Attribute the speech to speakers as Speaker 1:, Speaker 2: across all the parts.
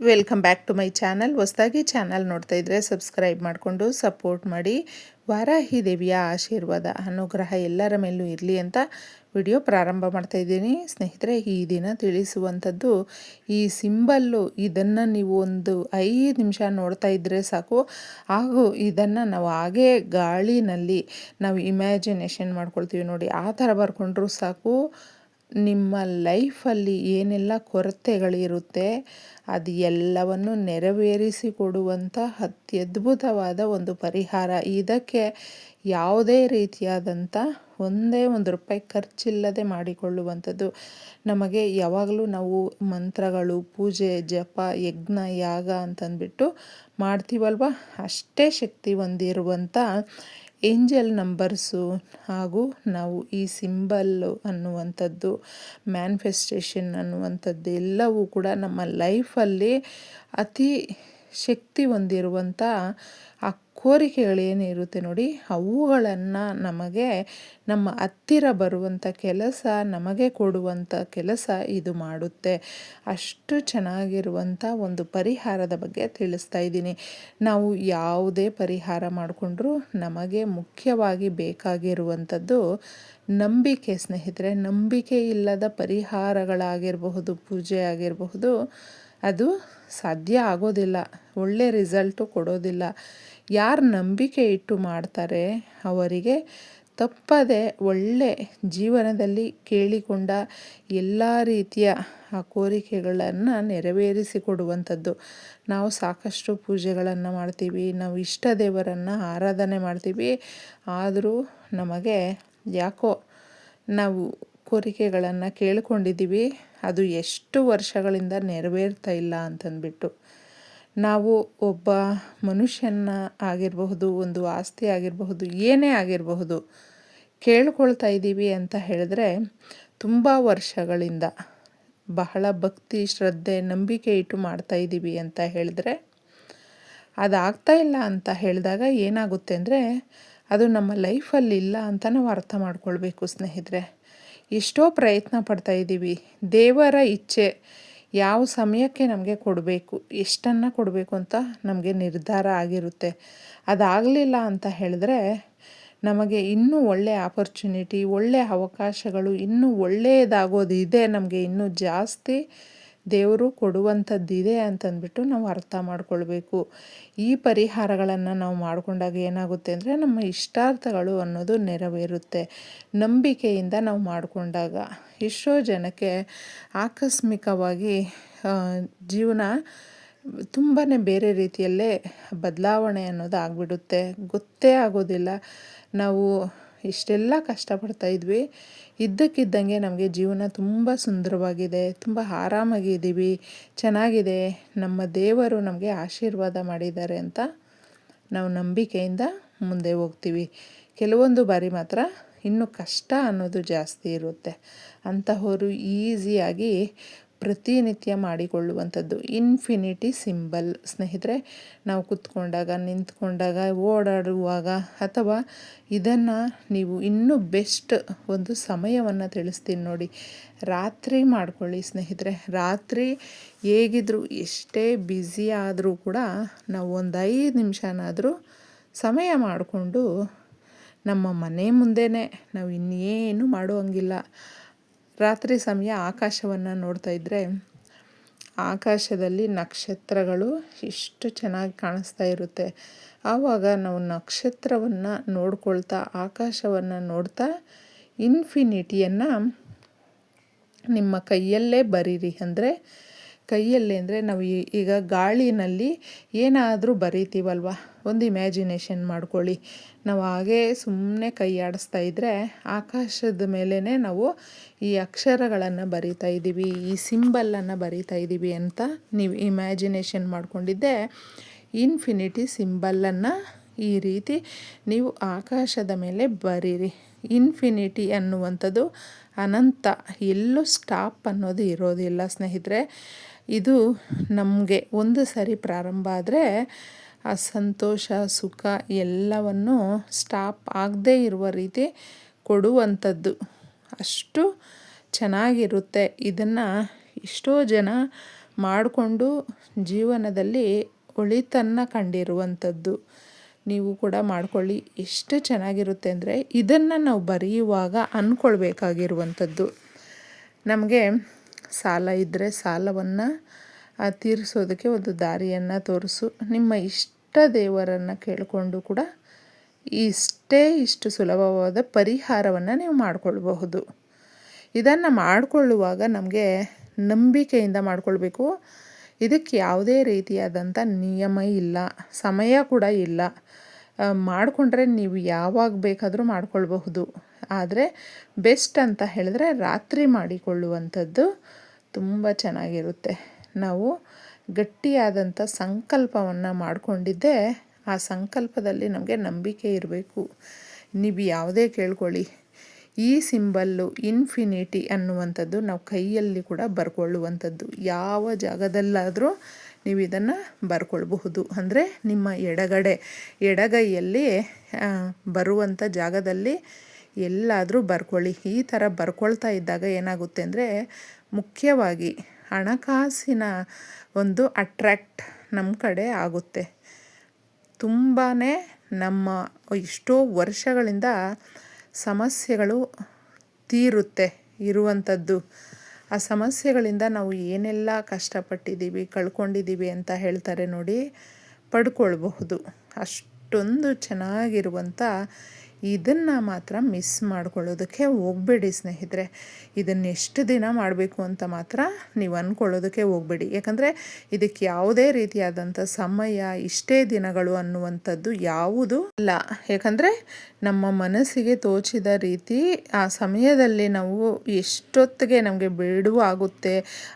Speaker 1: Welcome back to my channel. ಹೊಸದಾಗಿ channel ನೋಡ್ತಾ ಇದ್ದರೆ ಸಬ್ಸ್ಕ್ರೈಬ್ ಮಾಡಿಕೊಂಡು ಸಪೋರ್ಟ್ ಮಾಡಿ. ವಾರಾಹಿ ದೇವಿಯ ಆಶೀರ್ವಾದ, ಅನುಗ್ರಹ ಎಲ್ಲರ ಮೇಲೂ ಇರಲಿ ಅಂತ ವಿಡಿಯೋ ಪ್ರಾರಂಭ ಮಾಡ್ತಾ ಇದ್ದೀನಿ. ಸ್ನೇಹಿತರೆ, ಈ ದಿನ ತಿಳಿಸುವಂಥದ್ದು ಈ ಸಿಂಬಲ್ಲು, ಇದನ್ನು ನೀವು ಒಂದು ಐದು ನಿಮಿಷ ನೋಡ್ತಾ ಇದ್ದರೆ ಸಾಕು. ಹಾಗೂ ಇದನ್ನು ನಾವು ಹಾಗೇ ಗಾಳಿನಲ್ಲಿ ನಾವು ಇಮ್ಯಾಜಿನೇಷನ್ ಮಾಡ್ಕೊಳ್ತೀವಿ ನೋಡಿ, ಆ ಥರ ಬರ್ಕೊಂಡ್ರೂ ಸಾಕು. ನಿಮ್ಮ ಲೈಫಲ್ಲಿ ಏನೆಲ್ಲ ಕೊರತೆಗಳಿರುತ್ತೆ ಅದು ಎಲ್ಲವನ್ನು ನೆರವೇರಿಸಿ ಕೊಡುವಂಥ ಅತ್ಯದ್ಭುತವಾದ ಒಂದು ಪರಿಹಾರ. ಇದಕ್ಕೆ ಯಾವುದೇ ರೀತಿಯಾದಂಥ ಒಂದೇ ಒಂದು ರೂಪಾಯಿ ಖರ್ಚಿಲ್ಲದೆ ಮಾಡಿಕೊಳ್ಳುವಂಥದ್ದು. ನಮಗೆ ಯಾವಾಗಲೂ ನಾವು ಮಂತ್ರಗಳು, ಪೂಜೆ, ಜಪ, ಯಜ್ಞ, ಯಾಗ ಅಂತಂದ್ಬಿಟ್ಟು ಮಾಡ್ತೀವಲ್ವ? ಅಷ್ಟೇ ಶಕ್ತಿ ಹೊಂದಿರುವಂಥ ಏಂಜಲ್ ನಂಬರ್ಸು ಹಾಗೂ ನಾವು ಈ ಸಿಂಬಲ್ಲು ಅನ್ನುವಂಥದ್ದು ಮ್ಯಾನಿಫೆಸ್ಟೇಷನ್ ಅನ್ನುವಂಥದ್ದು ಎಲ್ಲವೂ ಕೂಡ ನಮ್ಮ ಲೈಫಲ್ಲಿ ಅತಿ ಶಕ್ತಿ ಹೊಂದಿರುವಂಥ ಆ ಕೋರಿಕೆಗಳೇನಿರುತ್ತೆ ನೋಡಿ. ಅವುಗಳನ್ನು ನಮಗೆ ನಮ್ಮ ಹತ್ತಿರ ಬರುವಂಥ ಕೆಲಸ, ನಮಗೆ ಕೊಡುವಂಥ ಕೆಲಸ ಇದು ಮಾಡುತ್ತೆ. ಅಷ್ಟು ಚೆನ್ನಾಗಿರುವಂಥ ಒಂದು ಪರಿಹಾರದ ಬಗ್ಗೆ ತಿಳಿಸ್ತಾ ಇದ್ದೀನಿ. ನಾವು ಯಾವುದೇ ಪರಿಹಾರ ಮಾಡಿಕೊಂಡ್ರೂ ನಮಗೆ ಮುಖ್ಯವಾಗಿ ಬೇಕಾಗಿರುವಂಥದ್ದು ನಂಬಿಕೆ ಸ್ನೇಹಿತರೆ. ನಂಬಿಕೆ ಇಲ್ಲದ ಪರಿಹಾರಗಳಾಗಿರಬಹುದು, ಪೂಜೆ ಆಗಿರಬಹುದು ಅದು ಸಾಧ್ಯ ಆಗೋದಿಲ್ಲ, ಒಳ್ಳೆ ರಿಸಲ್ಟು ಕೊಡೋದಿಲ್ಲ. ಯಾರು ನಂಬಿಕೆ ಇಟ್ಟು ಮಾಡ್ತಾರೆ ಅವರಿಗೆ ತಪ್ಪದೆ ಒಳ್ಳೆ ಜೀವನದಲ್ಲಿ ಕೇಳಿಕೊಂಡ ಎಲ್ಲ ರೀತಿಯ ಆ ಕೋರಿಕೆಗಳನ್ನು ನೆರವೇರಿಸಿ ಕೊಡುವಂಥದ್ದು. ನಾವು ಸಾಕಷ್ಟು ಪೂಜೆಗಳನ್ನು ಮಾಡ್ತೀವಿ, ನಾವು ಇಷ್ಟ ದೇವರನ್ನು ಆರಾಧನೆ ಮಾಡ್ತೀವಿ. ಆದರೂ ನಮಗೆ ಯಾಕೋ ನಾವು ಕೋರಿಕೆಗಳನ್ನು ಕೇಳ್ಕೊಂಡಿದ್ದೀವಿ. ಅದು ಎಷ್ಟು ವರ್ಷಗಳಿಂದ ನೆರವೇರ್ತಾ ಇಲ್ಲ ಅಂತಂದ್ಬಿಟ್ಟು. ನಾವು ಒಬ್ಬ ಮನುಷ್ಯನ ಆಗಿರಬಹುದು, ಒಂದು ಆಸ್ತಿ ಆಗಿರಬಹುದು, ಏನೇ ಆಗಿರಬಹುದು, ಕೇಳ್ಕೊಳ್ತಾ ಇದ್ದೀವಿ ಅಂತ ಹೇಳಿದ್ರೆ ತುಂಬ ವರ್ಷಗಳಿಂದ ಬಹಳ ಭಕ್ತಿ, ಶ್ರದ್ಧೆ, ನಂಬಿಕೆ ಇಟ್ಟು ಮಾಡ್ತಾ ಇದ್ದೀವಿ ಅಂತ ಹೇಳಿದ್ರೆ ಅದಾಗ್ತಾ ಇಲ್ಲ ಅಂತ ಹೇಳಿದಾಗ ಏನಾಗುತ್ತೆ ಅಂದರೆ ಅದು ನಮ್ಮ ಲೈಫಲ್ಲಿ ಇಲ್ಲ ಅಂತ ನಾವು ಅರ್ಥ ಮಾಡ್ಕೊಳ್ಬೇಕು ಸ್ನೇಹಿತರೆ. ಎಷ್ಟೋ ಪ್ರಯತ್ನ ಪಡ್ತಾ ಇದ್ದೀವಿ. ದೇವರ ಇಚ್ಛೆ ಯಾವ ಸಮಯಕ್ಕೆ ನಮಗೆ ಕೊಡಬೇಕು, ಎಷ್ಟನ್ನು ಕೊಡಬೇಕು ಅಂತ ನಮಗೆ ನಿರ್ಧಾರ ಆಗಿರುತ್ತೆ. ಅದಾಗಲಿಲ್ಲ ಅಂತ ಹೇಳಿದ್ರೆ ನಮಗೆ ಇನ್ನೂ ಒಳ್ಳೆಯ ಆಪರ್ಚುನಿಟಿ ಒಳ್ಳೆಯ ಅವಕಾಶಗಳು ಇನ್ನೂ ಒಳ್ಳೆಯದಾಗೋದು ಇದೆ ನಮಗೆ ಇನ್ನೂ ಜಾಸ್ತಿ ದೇವರು ಕೊಡುವಂಥದ್ದಿದೆ ಅಂತಂದ್ಬಿಟ್ಟು ನಾವು ಅರ್ಥ ಮಾಡ್ಕೊಳ್ಬೇಕು. ಈ ಪರಿಹಾರಗಳನ್ನು ನಾವು ಮಾಡಿಕೊಂಡಾಗ ಏನಾಗುತ್ತೆ ಅಂದರೆ ನಮ್ಮ ಇಷ್ಟಾರ್ಥಗಳು ಅನ್ನೋದು ನೆರವೇರುತ್ತೆ. ನಂಬಿಕೆಯಿಂದ ನಾವು ಮಾಡಿಕೊಂಡಾಗ ಎಷ್ಟೋ ಜನಕ್ಕೆ ಆಕಸ್ಮಿಕವಾಗಿ ಜೀವನ ತುಂಬಾ ಬೇರೆ ರೀತಿಯಲ್ಲೇ ಬದಲಾವಣೆ ಅನ್ನೋದು ಆಗಿಬಿಡುತ್ತೆ. ಗೊತ್ತೇ ಆಗೋದಿಲ್ಲ. ನಾವು ಇಷ್ಟೆಲ್ಲ ಕಷ್ಟಪಡ್ತಾ ಇದ್ವಿ. ಇದ್ದಕ್ಕಿದ್ದಂಗೆ ನಮಗೆ ಜೀವನ ತುಂಬ ಸುಂದರವಾಗಿದೆ. ತುಂಬ ಆರಾಮಾಗಿದ್ದೀವಿ. ಚೆನ್ನಾಗಿದೆ. ನಮ್ಮ ದೇವರು ನಮಗೆ ಆಶೀರ್ವಾದ ಮಾಡಿದ್ದಾರೆ ಅಂತ ನಾವು ನಂಬಿಕೆಯಿಂದ ಮುಂದೆ ಹೋಗ್ತೀವಿ. ಕೆಲವೊಂದು ಬಾರಿ ಮಾತ್ರ ಇನ್ನು ಕಷ್ಟ ಅನ್ನೋದು ಜಾಸ್ತಿ ಇರುತ್ತೆ. ಅಂತಹವರು ಈಸಿಯಾಗಿ ಪ್ರತಿನಿತ್ಯ ಮಾಡಿಕೊಳ್ಳುವಂಥದ್ದು. ಇನ್ಫಿನಿಟಿ ಸಿಂಬಲ್ ಸ್ನೇಹಿತರೆ, ನಾವು ಕುತ್ಕೊಂಡಾಗ, ನಿಂತ್ಕೊಂಡಾಗ, ಓಡಾಡುವಾಗ ಅಥವಾ ಇದನ್ನು ನೀವು ಇನ್ನೂ ಬೆಸ್ಟ್ ಒಂದು ಸಮಯವನ್ನು ತಿಳಿಸ್ತೀನಿ ನೋಡಿ. ರಾತ್ರಿ ಮಾಡ್ಕೊಳ್ಳಿ ಸ್ನೇಹಿತರೆ. ರಾತ್ರಿ ಹೇಗಿದ್ರು, ಎಷ್ಟೇ ಬ್ಯುಸಿ ಆದರೂ ಕೂಡ ನಾವು ಒಂದು ಐದು ನಿಮಿಷನಾದರೂ ಸಮಯ ಮಾಡಿಕೊಂಡು ನಮ್ಮ ಮನೆ ಮುಂದೆನೇ ನಾವು ಇನ್ನೇನು ಮಾಡುವಂಗಿಲ್ಲ. ರಾತ್ರಿ ಸಮಯ ಆಕಾಶವನ್ನು ನೋಡ್ತಾ ಇದ್ದರೆ ಆಕಾಶದಲ್ಲಿ ನಕ್ಷತ್ರಗಳು ಎಷ್ಟು ಚೆನ್ನಾಗಿ ಕಾಣಿಸ್ತಾ ಇರುತ್ತೆ. ಆವಾಗ ನಾವು ನಕ್ಷತ್ರವನ್ನು ನೋಡ್ಕೊಳ್ತಾ, ಆಕಾಶವನ್ನು ನೋಡ್ತಾ, ಇನ್ಫಿನಿಟಿಯನ್ನು ನಿಮ್ಮ ಕೈಯಲ್ಲೇ ಬರೀರಿ. ಅಂದರೆ ಕೈಯಲ್ಲಿ ಅಂದರೆ ನಾವು ಈಗ ಗಾಳಿನಲ್ಲಿ ಏನಾದರೂ ಬರೀತೀವಲ್ವ? ಒಂದು ಇಮ್ಯಾಜಿನೇಷನ್ ಮಾಡ್ಕೊಳ್ಳಿ. ನಾವು ಹಾಗೇ ಸುಮ್ಮನೆ ಕೈ ಆಡಿಸ್ತಾ ಇದ್ದರೆ ಆಕಾಶದ ಮೇಲೇ ನಾವು ಈ ಅಕ್ಷರಗಳನ್ನು ಬರಿತಾ ಇದ್ದೀವಿ, ಈ ಸಿಂಬಲನ್ನು ಬರಿತಾ ಇದ್ದೀವಿ ಅಂತ ನೀವು ಇಮ್ಯಾಜಿನೇಷನ್ ಮಾಡಿಕೊಂಡಿದ್ದೆ. ಇನ್ಫಿನಿಟಿ ಸಿಂಬಲನ್ನು ಈ ರೀತಿ ನೀವು ಆಕಾಶದ ಮೇಲೆ ಬರೀರಿ. ಇನ್ಫಿನಿಟಿ ಅನ್ನುವಂಥದ್ದು ಅನಂತ, ಎಲ್ಲೂ ಸ್ಟಾಪ್ ಅನ್ನೋದು ಇರೋದಿಲ್ಲ ಸ್ನೇಹಿತರೆ. ಇದು ನಮಗೆ ಒಂದು ಸರಿ ಪ್ರಾರಂಭ ಆದರೆ ಆ ಸಂತೋಷ, ಸುಖ ಎಲ್ಲವನ್ನು ಸ್ಟಾಪ್ ಆಗದೇ ಇರುವ ರೀತಿ ಕೊಡುವಂಥದ್ದು. ಅಷ್ಟು ಚೆನ್ನಾಗಿರುತ್ತೆ. ಇದನ್ನು ಎಷ್ಟೋ ಜನ ಮಾಡಿಕೊಂಡು ಜೀವನದಲ್ಲಿ ಒಳಿತನ್ನು ಕಂಡಿರುವಂಥದ್ದು. ನೀವು ಕೂಡ ಮಾಡ್ಕೊಳ್ಳಿ. ಎಷ್ಟು ಚೆನ್ನಾಗಿರುತ್ತೆ ಅಂದರೆ ಇದನ್ನು ನಾವು ಬರೆಯುವಾಗ ಅಂದ್ಕೊಳ್ಬೇಕಾಗಿರುವಂಥದ್ದು ನಮಗೆ ಸಾಲ ಇದ್ದರೆ ಸಾಲವನ್ನು ತೀರಿಸೋದಕ್ಕೆ ಒಂದು ದಾರಿಯನ್ನು ತೋರಿಸು. ನಿಮ್ಮ ಇಷ್ಟ ದೇವರನ್ನು ಕೇಳಿಕೊಂಡು ಕೂಡ ಇಷ್ಟೇ ಇಷ್ಟು ಸುಲಭವಾದ ಪರಿಹಾರವನ್ನು ನೀವು ಮಾಡಿಕೊಳ್ಬಹುದು. ಇದನ್ನು ಮಾಡಿಕೊಳ್ಳುವಾಗ ನಮಗೆ ನಂಬಿಕೆಯಿಂದ ಮಾಡಿಕೊಳ್ಬೇಕು. ಇದಕ್ಕೆ ಯಾವುದೇ ರೀತಿಯಾದಂಥ ನಿಯಮ ಇಲ್ಲ, ಸಮಯ ಕೂಡ ಇಲ್ಲ. ಮಾಡಿಕೊಂಡ್ರೆ ನೀವು ಯಾವಾಗ ಬೇಕಾದರೂ ಮಾಡಿಕೊಳ್ಬಹುದು. ಆದರೆ ಬೆಸ್ಟ್ ಅಂತ ಹೇಳಿದ್ರೆ ರಾತ್ರಿ ಮಾಡಿಕೊಳ್ಳುವಂಥದ್ದು ತುಂಬ ಚೆನ್ನಾಗಿರುತ್ತೆ. ನಾವು ಗಟ್ಟಿಯಾದಂಥ ಸಂಕಲ್ಪವನ್ನು ಮಾಡಿಕೊಂಡಿದ್ದೆ, ಆ ಸಂಕಲ್ಪದಲ್ಲಿ ನಮಗೆ ನಂಬಿಕೆ ಇರಬೇಕು. ನೀವು ಯಾವುದೇ ಕೇಳ್ಕೊಳ್ಳಿ. ಈ ಸಿಂಬಲ್ಲು ಇನ್ಫಿನಿಟಿ ಅನ್ನುವಂಥದ್ದು ನಾವು ಕೈಯಲ್ಲಿ ಕೂಡ ಬರ್ಕೊಳ್ಳುವಂಥದ್ದು. ಯಾವ ಜಾಗದಲ್ಲಾದರೂ ನೀವು ಇದನ್ನು ಬರ್ಕೊಳ್ಬಹುದು. ಅಂದರೆ ನಿಮ್ಮ ಎಡಗಡೆ, ಎಡಗೈಯಲ್ಲಿ ಬರುವಂಥ ಜಾಗದಲ್ಲಿ ಎಲ್ಲಾದರೂ ಬರ್ಕೊಳ್ಳಿ. ಈ ಥರ ಬರ್ಕೊಳ್ತಾ ಇದ್ದಾಗ ಏನಾಗುತ್ತೆ ಅಂದರೆ ಮುಖ್ಯವಾಗಿ ಹಣಕಾಸಿನ ಒಂದು ಅಟ್ರ್ಯಾಕ್ಟ್ ನಮ್ಮ ಕಡೆ ಆಗುತ್ತೆ. ತುಂಬಾ ನಮ್ಮ ಎಷ್ಟೋ ವರ್ಷಗಳಿಂದ ಸಮಸ್ಯೆಗಳು ತೀರುತ್ತೆ ಇರುವಂಥದ್ದು ಆ ಸಮಸ್ಯೆಗಳಿಂದ ನಾವು ಏನೆಲ್ಲ ಕಷ್ಟಪಟ್ಟಿದ್ದೀವಿ, ಕಳ್ಕೊಂಡಿದ್ದೀವಿ ಅಂತ ಹೇಳ್ತಾರೆ ನೋಡಿ ಪಡ್ಕೊಳ್ಬಹುದು. ಅಷ್ಟೊಂದು ಚೆನ್ನಾಗಿರುವಂಥ ಇದನ್ನು ಮಾತ್ರ ಮಿಸ್ ಮಾಡ್ಕೊಳ್ಳೋದಕ್ಕೆ ಹೋಗಬೇಡಿ ಸ್ನೇಹಿತರೆ. ಇದನ್ನು ಎಷ್ಟು ದಿನ ಮಾಡಬೇಕು ಅಂತ ಮಾತ್ರ ನೀವು ಅಂದ್ಕೊಳ್ಳೋದಕ್ಕೆ ಹೋಗಬೇಡಿ. ಯಾಕಂದರೆ ಇದಕ್ಕೆ ಯಾವುದೇ ರೀತಿಯಾದಂಥ ಸಮಯ, ಇಷ್ಟೇ ದಿನಗಳು ಅನ್ನುವಂಥದ್ದು ಯಾವುದು ಇಲ್ಲ. ಯಾಕಂದರೆ ನಮ್ಮ ಮನಸ್ಸಿಗೆ ತೋಚಿದ ರೀತಿ ಆ ಸಮಯದಲ್ಲಿ ನಾವು ಎಷ್ಟೊತ್ತಿಗೆ ನಮಗೆ ಬಿಡುವ ಆಗುತ್ತೆ,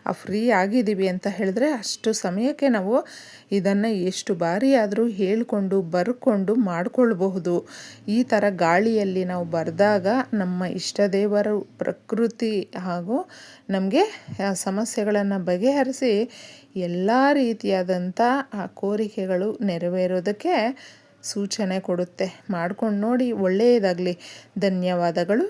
Speaker 1: ಆ ಫ್ರೀ ಆಗಿದ್ದೀವಿ ಅಂತ ಹೇಳಿದ್ರೆ ಅಷ್ಟು ಸಮಯಕ್ಕೆ ನಾವು ಇದನ್ನು ಎಷ್ಟು ಬಾರಿ ಆದರೂ ಹೇಳಿಕೊಂಡು, ಬರ್ಕೊಂಡು ಮಾಡಿಕೊಳ್ಬಹುದು. ಈ ಥರ ಗಾಳಿಯಲ್ಲಿ ನಾವು ಬರೆದಾಗ ನಮ್ಮ ಇಷ್ಟ ದೇವರು ಪ್ರಕೃತಿ ಹಾಗೂ ನಮಗೆ ಸಮಸ್ಯೆಗಳನ್ನು ಬಗೆಹರಿಸಿ ಎಲ್ಲ ರೀತಿಯಾದಂಥ ಆ, ಕೋರಿಕೆಗಳು ನೆರವೇರೋದಕ್ಕೆ ಸೂಚನೆ ಕೊಡುತ್ತೆ. ಮಾಡ್ಕೊಂಡು ನೋಡಿ ಒಳ್ಳೆಯದಾಗಲಿ ಧನ್ಯವಾದಗಳು.